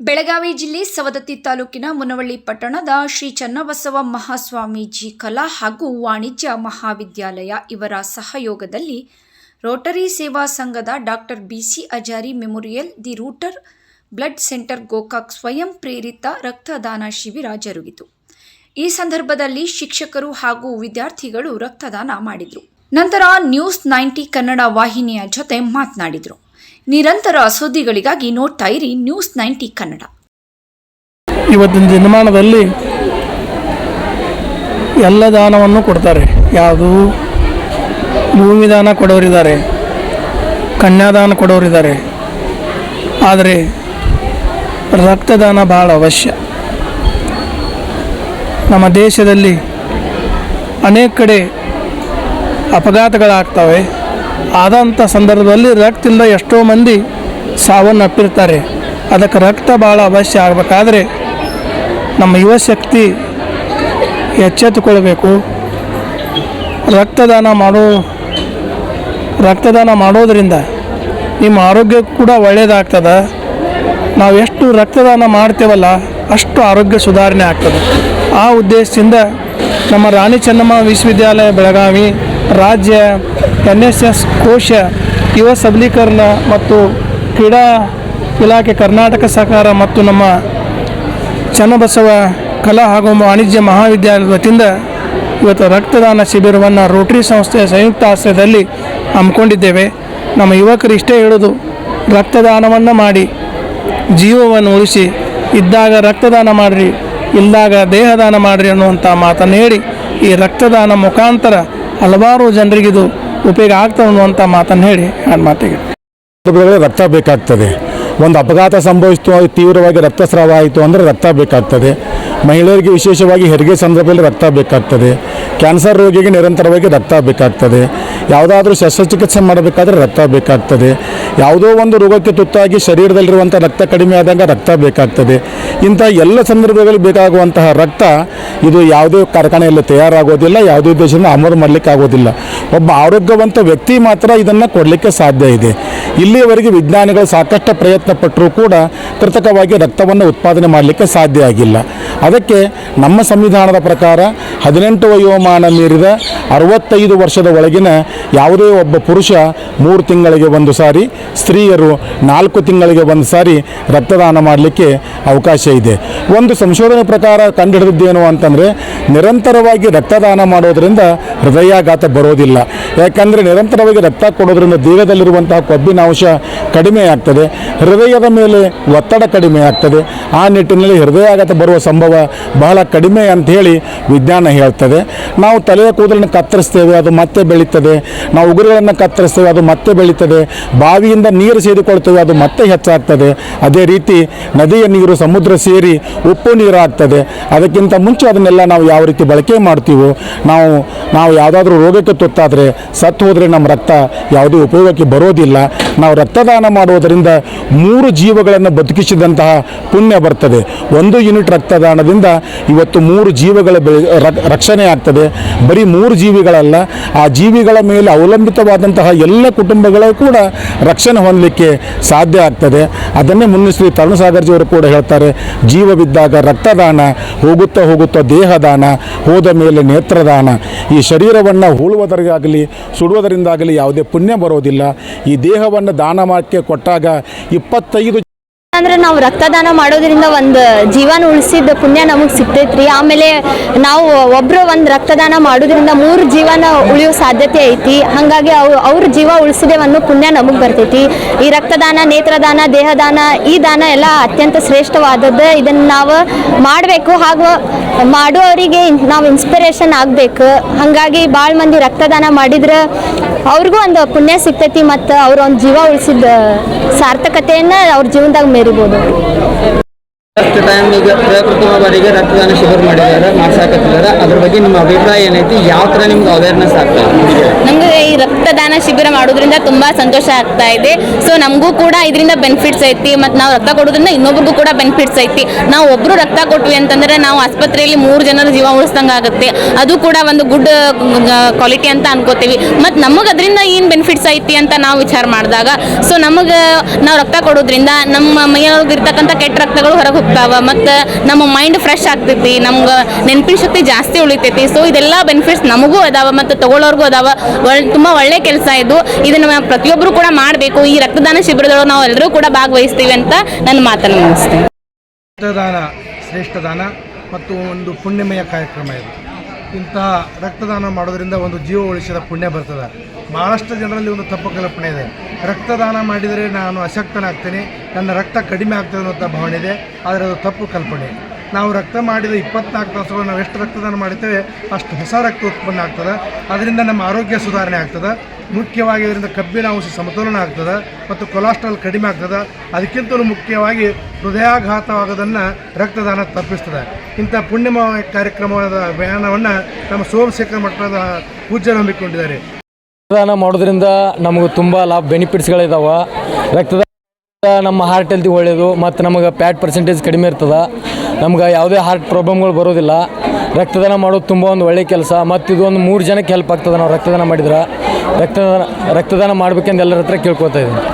ಬೆಳಗಾವಿ ಜಿಲ್ಲೆ ಸವದತ್ತಿ ತಾಲೂಕಿನ ಮುನವಳ್ಳಿ ಪಟ್ಟಣದ ಶ್ರೀ ಚನ್ನಬಸವ ಮಹಾಸ್ವಾಮೀಜಿ ಕಲಾ ಹಾಗೂ ವಾಣಿಜ್ಯ ಮಹಾವಿದ್ಯಾಲಯ ಇವರ ಸಹಯೋಗದಲ್ಲಿ ರೋಟರಿ ಸೇವಾ ಸಂಘದ doctor B C Ajari memorial the rotary blood centre Gokak ಸ್ವಯಂ ಪ್ರೇರಿತ ರಕ್ತದಾನ ಶಿಬಿರ ಜರುಗಿತು. ಈ ಸಂದರ್ಭದಲ್ಲಿ ಶಿಕ್ಷಕರು ಹಾಗೂ ವಿದ್ಯಾರ್ಥಿಗಳು ರಕ್ತದಾನ ಮಾಡಿದರು. ನಂತರ ನ್ಯೂಸ್ ನೈಂಟಿ ಕನ್ನಡ ವಾಹಿನಿಯ ಜೊತೆ ಮಾತನಾಡಿದರು. ನಿರಂತರ ಸುದ್ದಿಗಳಿಗಾಗಿ ನೋಡ್ತಾ ಇರಿ ನ್ಯೂಸ್ ನೈಂಟಿ ಕನ್ನಡ. ಇವತ್ತಿನ ದಿನಮಾನದಲ್ಲಿ ಎಲ್ಲ ದಾನವನ್ನು ಕೊಡ್ತಾರೆ. ಯಾವುದು? ಭೂಮಿ ದಾನ ಕೊಡೋರಿದ್ದಾರೆ. ಕನ್ಯಾದಾನ ಕೊಡೋರಿದ್ದಾರೆ. ಆದರೆ ರಕ್ತದಾನ ಭಾಳ ಅವಶ್ಯ. ನಮ್ಮ ದೇಶದಲ್ಲಿ ಅನೇಕ ಕಡೆ ಅಪಘಾತಗಳಾಗ್ತವೆ. ಆದಂಥ ಸಂದರ್ಭದಲ್ಲಿ ರಕ್ತದಿಂದ ಎಷ್ಟೋ ಮಂದಿ ಸಾವನ್ನಪ್ಪಿರ್ತಾರೆ. ಅದಕ್ಕೆ ರಕ್ತ ಭಾಳ ಅವಶ್ಯ ಆಗಬೇಕಾದ್ರೆ ನಮ್ಮ ಯುವ ಶಕ್ತಿ ಎಚ್ಚೆತ್ತುಕೊಳ್ಬೇಕು. ರಕ್ತದಾನ ಮಾಡೋ, ರಕ್ತದಾನ ಮಾಡೋದರಿಂದ ನಿಮ್ಮ ಆರೋಗ್ಯ ಕೂಡ ಒಳ್ಳೆಯದಾಗ್ತದೆ ನಾವು ಎಷ್ಟು ರಕ್ತದಾನ ಮಾಡ್ತೇವಲ್ಲ ಅಷ್ಟು ಆರೋಗ್ಯ ಸುಧಾರಣೆ ಆಗ್ತದೆ. ಆ ಉದ್ದೇಶದಿಂದ ನಮ್ಮ ರಾಣಿ ಚೆನ್ನಮ್ಮ ವಿಶ್ವವಿದ್ಯಾಲಯ ಬೆಳಗಾವಿ ರಾಜ್ಯ ಎನ್ ಎಸ್ ಎಸ್ ಕೋಶ ಯುವ ಸಬಲೀಕರಣ ಮತ್ತು ಕ್ರೀಡಾ ಇಲಾಖೆ ಕರ್ನಾಟಕ ಸರ್ಕಾರ ಮತ್ತು ನಮ್ಮ ಚನ್ನಬಸವ ಕಲಾ ಹಾಗೂ ವಾಣಿಜ್ಯ ಮಹಾವಿದ್ಯಾಲಯದ ವತಿಯಿಂದ ಇವತ್ತು ರಕ್ತದಾನ ಶಿಬಿರವನ್ನು ರೋಟರಿ ಸಂಸ್ಥೆಯ ಸಂಯುಕ್ತ ಆಶ್ರಯದಲ್ಲಿ ಹಮ್ಮಿಕೊಂಡಿದ್ದೇವೆ. ನಮ್ಮ ಯುವಕರು ಇಷ್ಟೇ ಹೇಳೋದು ರಕ್ತದಾನವನ್ನು ಮಾಡಿ, ಜೀವವನ್ನು ಉಳಿಸಿ, ಇದ್ದಾಗ ರಕ್ತದಾನ ಮಾಡಿರಿ ಇಲ್ಲದಾಗ ದೇಹದಾನ ಮಾಡಿರಿ ಅನ್ನುವಂಥ ಮಾತನ್ನು ಹೇಳಿ ಈ ರಕ್ತದಾನ ಮುಖಾಂತರ ಹಲವಾರು ಜನರಿಗಿದು ಉಪಯೋಗ ಆಗ್ತದೆ ಅನ್ನುವಂಥ ಮಾತನ್ನು ಹೇಳಿ ಆ ಮಾತಿಗೆ. ರಕ್ತ ಬೇಕಾಗ್ತದೆ. ಒಂದು ಅಪಘಾತ ಸಂಭವಿಸಿತು ತೀವ್ರವಾಗಿ ರಕ್ತಸ್ರಾವ ಆಯಿತು ಅಂದರೆ ರಕ್ತ ಬೇಕಾಗ್ತದೆ. ಮಹಿಳೆಯರಿಗೆ ವಿಶೇಷವಾಗಿ ಹೆರಿಗೆ ಸಂದರ್ಭದಲ್ಲಿ ರಕ್ತ ಬೇಕಾಗ್ತದೆ. ಕ್ಯಾನ್ಸರ್ ರೋಗಿಗೆ ನಿರಂತರವಾಗಿ ರಕ್ತ ಬೇಕಾಗ್ತದೆ. ಯಾವುದಾದ್ರೂ ಶಸ್ತ್ರಚಿಕಿತ್ಸೆ ಮಾಡಬೇಕಾದ್ರೆ ರಕ್ತ ಬೇಕಾಗ್ತದೆ. ಯಾವುದೋ ಒಂದು ರೋಗಕ್ಕೆ ತುತ್ತಾಗಿ ಶರೀರದಲ್ಲಿರುವಂಥ ರಕ್ತ ಕಡಿಮೆ ಆದಾಗ ರಕ್ತ ಬೇಕಾಗ್ತದೆ. ಇಂಥ ಎಲ್ಲ ಸಂದರ್ಭಗಳಲ್ಲಿ ಬೇಕಾಗುವಂತಹ ರಕ್ತ ಇದು ಯಾವುದೇ ಕಾರ್ಖಾನೆಯಲ್ಲಿ ತಯಾರಾಗೋದಿಲ್ಲ, ಯಾವುದೇ ದೇಶದಿಂದ ಆಮದು ಮಾಡಲಿಕ್ಕೆ ಆಗೋದಿಲ್ಲ ಒಬ್ಬ ಆರೋಗ್ಯವಂತ ವ್ಯಕ್ತಿ ಮಾತ್ರ ಇದನ್ನು ಕೊಡಲಿಕ್ಕೆ ಸಾಧ್ಯ ಇದೆ. ಇಲ್ಲಿಯವರೆಗೆ ವಿಜ್ಞಾನಿಗಳು ಸಾಕಷ್ಟು ಪ್ರಯತ್ನ ಪಟ್ಟರೂ ಕೂಡ ಕೃತಕವಾಗಿ ರಕ್ತವನ್ನು ಉತ್ಪಾದನೆ ಮಾಡಲಿಕ್ಕೆ ಸಾಧ್ಯ ಆಗಿಲ್ಲ. ಅದಕ್ಕೆ ನಮ್ಮ ಸಂವಿಧಾನದ ಪ್ರಕಾರ ಹದಿನೆಂಟು ವಯೋಮಾನ ಮೀರಿದ ಅರವತ್ತೈದು ವರ್ಷದ ಒಳಗಿನ ಯಾವುದೇ ಒಬ್ಬ ಪುರುಷ ಮೂರು ತಿಂಗಳಿಗೆ ಒಂದು ಸಾರಿ, ಸ್ತ್ರೀಯರು ನಾಲ್ಕು ತಿಂಗಳಿಗೆ ಒಂದು ಸಾರಿ ರಕ್ತದಾನ ಮಾಡಲಿಕ್ಕೆ ಅವಕಾಶ ಇದೆ. ಒಂದು ಸಂಶೋಧನೆ ಪ್ರಕಾರ ಕಂಡುಹಿಡಿದಿದ್ದೇನು ಅಂತಂದರೆ, ನಿರಂತರವಾಗಿ ರಕ್ತದಾನ ಮಾಡೋದರಿಂದ ಹೃದಯಾಘಾತ ಬರೋದಿಲ್ಲ. ಯಾಕಂದರೆ ನಿರಂತರವಾಗಿ ರಕ್ತ ಕೊಡೋದ್ರಿಂದ ದೇಹದಲ್ಲಿರುವಂತಹ ಕೊಬ್ಬಿನಾಂಶ ಕಡಿಮೆ ಆಗ್ತದೆ ಹೃದಯದ ಮೇಲೆ ಒತ್ತಡ ಕಡಿಮೆ ಆಗ್ತದೆ ಆ ನಿಟ್ಟಿನಲ್ಲಿ ಹೃದಯಾಘಾತ ಬರುವ ಸಂಭವ ಬಹಳ ಕಡಿಮೆ ಅಂತ ಹೇಳಿ ವಿಜ್ಞಾನ ಹೇಳ್ತದೆ. ನಾವು ತಲೆಯ ಕೂದಲನ್ನು ಕತ್ತರಿಸ್ತೇವೆ, ಅದು ಮತ್ತೆ ಬೆಳೀತದೆ. ನಾವು ಉಗುರುಗಳನ್ನು ಕತ್ತರಿಸ್ತೇವೆ, ಅದು ಮತ್ತೆ ಬೆಳೀತದೆ. ಬಾವಿಯಿಂದ ನೀರು ಸೇರಿಕೊಳ್ತೇವೆ ಅದು ಮತ್ತೆ ಹೆಚ್ಚಾಗ್ತದೆ. ಅದೇ ರೀತಿ ನದಿಯ ನೀರು, ಸಮುದ್ರ ಸೇರಿ ಉಪ್ಪು ನೀರು ಆಗ್ತದೆ ಅದಕ್ಕಿಂತ ಮುಂಚೆ ಅದನ್ನೆಲ್ಲ ನಾವು ಯಾವ ರೀತಿ ಬಳಕೆ ಮಾಡ್ತೀವೋ, ನಾವು ನಾವು ಯಾವುದಾದ್ರೂ ರೋಗಕ್ಕೆ ತುತ್ತಾದರೆ, ಸತ್ತು ಹೋದರೆ ನಮ್ಮ ರಕ್ತ ಯಾವುದೇ ಉಪಯೋಗಕ್ಕೆ ಬರೋದಿಲ್ಲ. ನಾವು ರಕ್ತದಾನ ಮಾಡುವುದರಿಂದ ಮೂರು ಜೀವಗಳನ್ನು ಬದುಕಿಸಿದಂತಹ ಪುಣ್ಯ ಬರ್ತದೆ. ಒಂದು ಯೂನಿಟ್ ರಕ್ತದಾನದಿಂದ ಇವತ್ತು ಮೂರು ಜೀವಗಳ ರಕ್ಷಣೆ ಆಗ್ತದೆ. ಬರೀ ಮೂರು ಜೀವಿಗಳಲ್ಲ, ಆ ಜೀವಿಗಳ ಮೇಲೆ ಅವಲಂಬಿತವಾದಂತಹ ಎಲ್ಲ ಕುಟುಂಬಗಳು ಕೂಡ ರಕ್ಷಣೆ ಹೊಂದಲಿಕ್ಕೆ ಸಾಧ್ಯ ಆಗ್ತದೆ. ಅದನ್ನೇ ಮುನ್ನಶ್ರೀ ತರುಣಸಾಗರ್ಜಿ ಅವರು ಕೂಡ ಹೇಳ್ತಾರೆ, ಜೀವವಿದ್ದಾಗ ರಕ್ತದಾನ, ಹೋಗುತ್ತಾ ಹೋಗುತ್ತಾ ದೇಹದಾನ, ಹೋದ ಮೇಲೆ ನೇತ್ರದಾನ. ಈ ಶರೀರವನ್ನು ಹೂಳುವುದರಿಗಾಗಲಿ, ಸುಡುವುದರಿಂದಾಗಲಿ ಯಾವುದೇ ಪುಣ್ಯ ಬರೋದಿಲ್ಲ. ಈ ದೇಹವನ್ನು ದಾನ ಮಾಡಕ್ಕೆ ಕೊಟ್ಟಾಗ ಇಪ್ಪತ್ತೈದು ಅಂದ್ರೆ ನಾವು ರಕ್ತದಾನ ಮಾಡೋದ್ರಿಂದ ಒಂದು ಜೀವನ ಉಳಿಸಿದ ಪುಣ್ಯ ನಮಗೆ ಸಿಗ್ತೈತ್ರಿ. ಆಮೇಲೆ ನಾವು ಒಬ್ರು ಒಂದು ರಕ್ತದಾನ ಮಾಡೋದ್ರಿಂದ ಮೂರು ಜೀವನ ಉಳಿಯೋ ಸಾಧ್ಯತೆ ಐತಿ. ಹಾಗಾಗಿ ಅವ್ ಅವ್ರ ಜೀವ ಉಳಿಸಿದೆ ಅನ್ನೋ ಪುಣ್ಯ ನಮಗೆ ಬರ್ತೈತಿ. ಈ ರಕ್ತದಾನ, ನೇತ್ರದಾನ, ದೇಹದಾನ, ಈ ದಾನ ಎಲ್ಲ ಅತ್ಯಂತ ಶ್ರೇಷ್ಠವಾದದ್ದು. ಇದನ್ನು ನಾವು ಮಾಡಬೇಕು ಹಾಗೂ ಮಾಡುವವರಿಗೆ ನಾವು ಇನ್ಸ್ಪಿರೇಷನ್ ಆಗಬೇಕು. ಹಾಗಾಗಿ ಭಾಳ ಮಂದಿ ರಕ್ತದಾನ ಮಾಡಿದ್ರೆ ಅವ್ರಿಗೂ ಒಂದು ಪುಣ್ಯ ಸಿಗ್ತೈತಿ ಮತ್ತು ಅವ್ರ ಒಂದು ಜೀವ ಉಳಿಸಿದ ಸಾರ್ಥಕತೆಯನ್ನು ಅವ್ರ ಜೀವನದಾಗ ಮೇರಿಬಹುದು ಫಸ್ಟ್ ಟೈಮ್ ಈಗ ಪ್ರಪ್ರಥಮ ಬಾರಿಗೆ ರಕ್ತದಾನ ಶಿಬಿರ ಮಾಡಿದ್ದಾರೆ ಮಾಡ್ಸಾಕತ್ತಿದ್ದಾರೆ. ಅದ್ರ ಬಗ್ಗೆ ನಿಮ್ಮ ಅಭಿಪ್ರಾಯ ಏನೈತಿ? ಯಾವ ಥರ ನಿಮ್ಗೆ ಅವೇರ್ನೆಸ್ ಆಗ್ತದೆ? ನಮ್ಗೆ ನಮಗೆ ಈ ರಕ್ತದಾನ ಶಿಬಿರ ಮಾಡೋದ್ರಿಂದ ತುಂಬಾ ಸಂತೋಷ ಆಗ್ತಾ ಇದೆ. ಸೊ ನಮಗೂ ಕೂಡ ಇದರಿಂದ ಬೆನಿಫಿಟ್ಸ್ ಐತಿ. ಮತ್ತು ನಾವು ರಕ್ತ ಕೊಡೋದ್ರಿಂದ ಇನ್ನೊಬ್ರಿಗೂ ಕೂಡ ಬೆನಿಫಿಟ್ಸ್ ಐತಿ. ನಾವು ಒಬ್ಬರು ರಕ್ತ ಕೊಟ್ವಿ ಅಂತಂದರೆ ನಾವು ಆಸ್ಪತ್ರೆಯಲ್ಲಿ ಮೂರು ಜನರ ಜೀವ ಉಳಿಸ್ದಂಗೆ ಆಗುತ್ತೆ. ಅದು ಕೂಡ ಒಂದು ಗುಡ್ ಕ್ವಾಲಿಟಿ ಅಂತ ಅನ್ಕೋತೀವಿ. ಮತ್ತು ನಮಗೆ ಅದರಿಂದ ಏನು ಬೆನಿಫಿಟ್ಸ್ ಐತಿ ಅಂತ ನಾವು ವಿಚಾರ ಮಾಡಿದಾಗ ಸೊ ನಮಗೆ, ನಾವು ರಕ್ತ ಕೊಡೋದ್ರಿಂದ ನಮ್ಮ ಮೈಯೊಳಗಿರ್ತಕ್ಕಂಥ ಕೆಟ್ಟ ರಕ್ತಗಳು ಹೊರಗೆ ಹೋಗ್ತಾವ. ಮತ್ತು ನಮ್ಮ ಮೈಂಡ್ ಫ್ರೆಶ್ ಆಗ್ತೈತಿ. ನಮ್ಗೆ ನೆನಪಿನ ಶಕ್ತಿ ಜಾಸ್ತಿ ಉಳಿತೈತಿ. ಸೊ ಇದೆಲ್ಲ ಬೆನಿಫಿಟ್ಸ್ ನಮಗೂ ಅದಾವ. ಮತ್ತು ತಗೊಳ್ಳೋರ್ಗೂ ಅದಾವ. ಒಳ್, ತುಂಬ ಒಳ್ಳೆ ಕೆಲಸ ಇದು. ಇದನ್ನು ನಾವು ಪ್ರತಿಯೊಬ್ಬರು ಕೂಡ ಮಾಡಬೇಕು. ಈ ರಕ್ತದಾನ ಶಿಬಿರದೊಳಗೆ ನಾವು ಎಲ್ಲರೂ ಕೂಡ ಭಾಗವಹಿಸ್ತೀವಿ ಅಂತ ನನ್ನ ಮಾತನ್ನು ಮುಗಿಸ್ತೇನೆ. ರಕ್ತದಾನ ಶ್ರೇಷ್ಠ ದಾನ ಮತ್ತು ಒಂದು ಪುಣ್ಯಮಯ ಕಾರ್ಯಕ್ರಮ ಇದು. ಇಂತಹ ರಕ್ತದಾನ ಮಾಡೋದ್ರಿಂದ ಒಂದು ಜೀವ ಉಳಿಸಿದ ಪುಣ್ಯ ಬರ್ತದೆ. ಭಾಳಷ್ಟು ಜನರಲ್ಲಿ ಒಂದು ತಪ್ಪು ಕಲ್ಪನೆ ಇದೆ. ರಕ್ತದಾನ ಮಾಡಿದರೆ ನಾನು ಅಶಕ್ತನಾಗ್ತೇನೆ. ನನ್ನ ರಕ್ತ ಕಡಿಮೆ ಆಗ್ತದೆ ಅನ್ನೋಂಥ ಭಾವನೆ ಇದೆ. ಆದರೆ ಅದು ತಪ್ಪು ಕಲ್ಪನೆ. ನಾವು ರಕ್ತ ಮಾಡಿದ ಇಪ್ಪತ್ನಾಲ್ಕು ತಾಸುಗಳು ನಾವು ಎಷ್ಟು ರಕ್ತದಾನ ಮಾಡ್ತೇವೆ ಅಷ್ಟು ಹೊಸ ರಕ್ತ ಉತ್ಪನ್ನ ಆಗ್ತದೆ. ಅದರಿಂದ ನಮ್ಮ ಆರೋಗ್ಯ ಸುಧಾರಣೆ ಆಗ್ತದೆ. ಮುಖ್ಯವಾಗಿ ಇದರಿಂದ ಕಬ್ಬಿನ ಅಂಶ ಸಮತೋಲನ ಆಗ್ತದೆ ಮತ್ತು ಕೊಲೆಸ್ಟ್ರಾಲ್ ಕಡಿಮೆ ಆಗ್ತದೆ. ಅದಕ್ಕಿಂತಲೂ ಮುಖ್ಯವಾಗಿ ಹೃದಯಾಘಾತವಾಗೋದನ್ನು ರಕ್ತದಾನ ತಪ್ಪಿಸ್ತದೆ. ಇಂಥ ಪುಣ್ಯಮಯ ಕಾರ್ಯಕ್ರಮದ ಅಭಿಯಾನವನ್ನು ನಮ್ಮ ಸೋಮಶೇಖರ ಮಠದ ಪೂಜ್ಯರು ಹಮ್ಮಿಕೊಂಡಿದ್ದಾರೆ. ರಕ್ತದಾನ ಮಾಡೋದ್ರಿಂದ ನಮಗೆ ತುಂಬ ಲಾಭ ಬೆನಿಫಿಟ್ಸ್ಗಳಿದಾವೆ. ರಕ್ತದಾನ ನಮ್ಮ ಹಾರ್ಟ್ ಹೆಲ್ತಿ ಒಳ್ಳೆಯದು ಮತ್ತು ನಮಗೆ ಪ್ಯಾಟ್ ಪರ್ಸೆಂಟೇಜ್ ಕಡಿಮೆ ಇರ್ತದೆ. ನಮ್ಗೆ ಯಾವುದೇ ಹಾರ್ಟ್ ಪ್ರಾಬ್ಲಮ್ಗಳು ಬರೋದಿಲ್ಲ. ರಕ್ತದಾನ ಮಾಡೋದು ತುಂಬ ಒಂದು ಒಳ್ಳೆಯ ಕೆಲಸ ಮತ್ತು ಇದು ಒಂದು ಮೂರು ಜನಕ್ಕೆ ಹೆಲ್ಪ್ ಆಗ್ತದೆ ನಾವು ರಕ್ತದಾನ ಮಾಡಿದ್ರೆ. ರಕ್ತದಾನ ರಕ್ತದಾನ ಮಾಡ್ಬೇಕೆಂದು ಎಲ್ಲರ ಹತ್ರ ಕೇಳ್ಕೊತಾ ಇದ್ದೀನಿ.